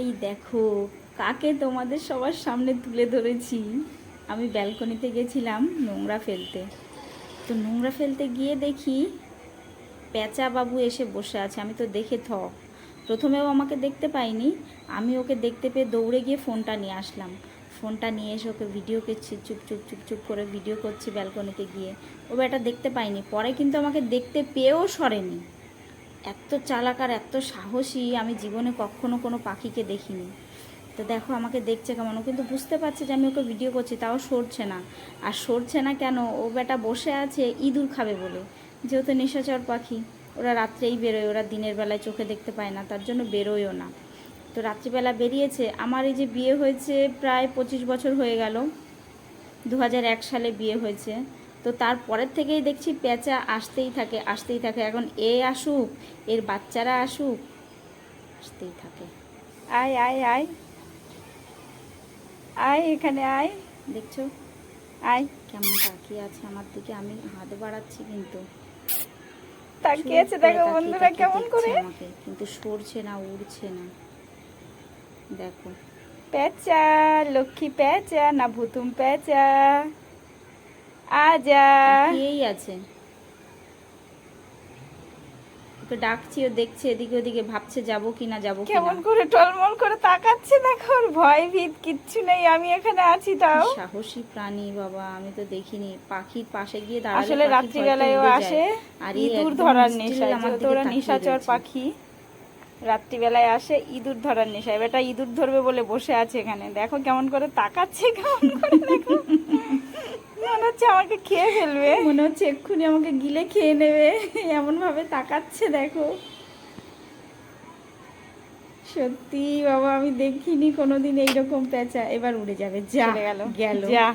এই দেখো, কাকে তোমাদের সবার সামনে তুলে ধরেছি? আমি ব্যালকনিতে গেছিলাম নোংরা ফেলতে। তো নোংরা ফেলতে গিয়ে দেখি পেঁচা বাবু এসে বসে আছে। আমি তো দেখে থ। প্রথমেও আমাকে দেখতে পাইনি। আমি ওকে দেখতে পেয়ে দৌড়ে গিয়ে ফোনটা নিয়ে আসলাম। ফোনটা নিয়ে এসে ওকে ভিডিও করছি চুপ চুপ চুপ চুপ করে ভিডিও করছি ব্যালকনিতে গিয়ে। ও বেটা দেখতে পাইনি। পরে কিন্তু আমাকে দেখতে পেয়েও সরেনি। এত চালাক আর এত সাহসী, আমি জীবনে কখনো কোনো পাখিকে দেখিনি। তো দেখো, আমাকে দেখছে কেমন, ও কিন্তু বুঝতে পারছে যে আমি ওকে ভিডিও করছি, তাও সরছে না। আর সরছে না কেন? ও বেটা বসে আছে ইঁদুর খাবে বলে। যেহেতু নেশাচর পাখি, ওরা রাত্রেই বেরোয়, ওরা দিনের বেলায় চোখে দেখতে পায় না, তার জন্য বেরোয়ও না। তো রাত্রিবেলা বেরিয়েছে, আমার এই যে বিয়ে হয়েছে প্রায় পঁচিশ বছর হয়ে গেল, দু সালে বিয়ে হয়েছে। তো তারপরের থেকেই দেখছি পেঁচা আসতেই থাকে আসতেই থাকে। এখন এ আসুক এর বাচ্চারা আসুক আসতেই থাকে। আয় আয় আয়। আয় এখানে আয়। দেখছ? আয়। কেমন তাকিয়ে আছে আমার দিকে আমি হাত বাড়াচ্ছি কিন্তু। তাকিয়েছে দেখো বন্ধুরা কেমন করে? আমাকে কিন্তু সরছে না উড়ছে না। দেখো। পেঁচা লক্ষ্মী পেঁচা না ভুতুম পেঁচা। আজা তাকিয়েই আছে। ওকে ডাকছি ও দেখছে এদিকে ওদিকে ভাবছে যাব কিনা যাব কিনা। কেমন করে টলমল করে তাকাচ্ছে দেখো ওর ভয় ভীত কিচ্ছু নেই আমি এখানে আছি তাও। সাহসী প্রাণী বাবা আমি তো দেখিনি। পাখির পাশে গিয়ে দাঁড়ালে আসলে রাত্রিবেলায় ও আসে আর ইঁদুর ধরার নেশা আমার ওরা নিশাচর পাখি রাত্রিবেলায় আসে ইঁদুর ধরার নেশায়। এটা ইঁদুর ধরবে বলে বসে আছে এখানে। দেখো কেমন করে তাকাচ্ছে কেমন করে দেখো। হচ্ছে আমাকে খেয়ে ফেলবে। মনে হচ্ছে এক্ষুনি আমাকে গিলে খেয়ে নেবে। এমন ভাবে তাকাচ্ছে দেখো। সত্যি বাবা আমি দেখিনি কোনোদিন এইরকম পেঁচা। এবার উড়ে যাবে। যা গেল। গেল। যা।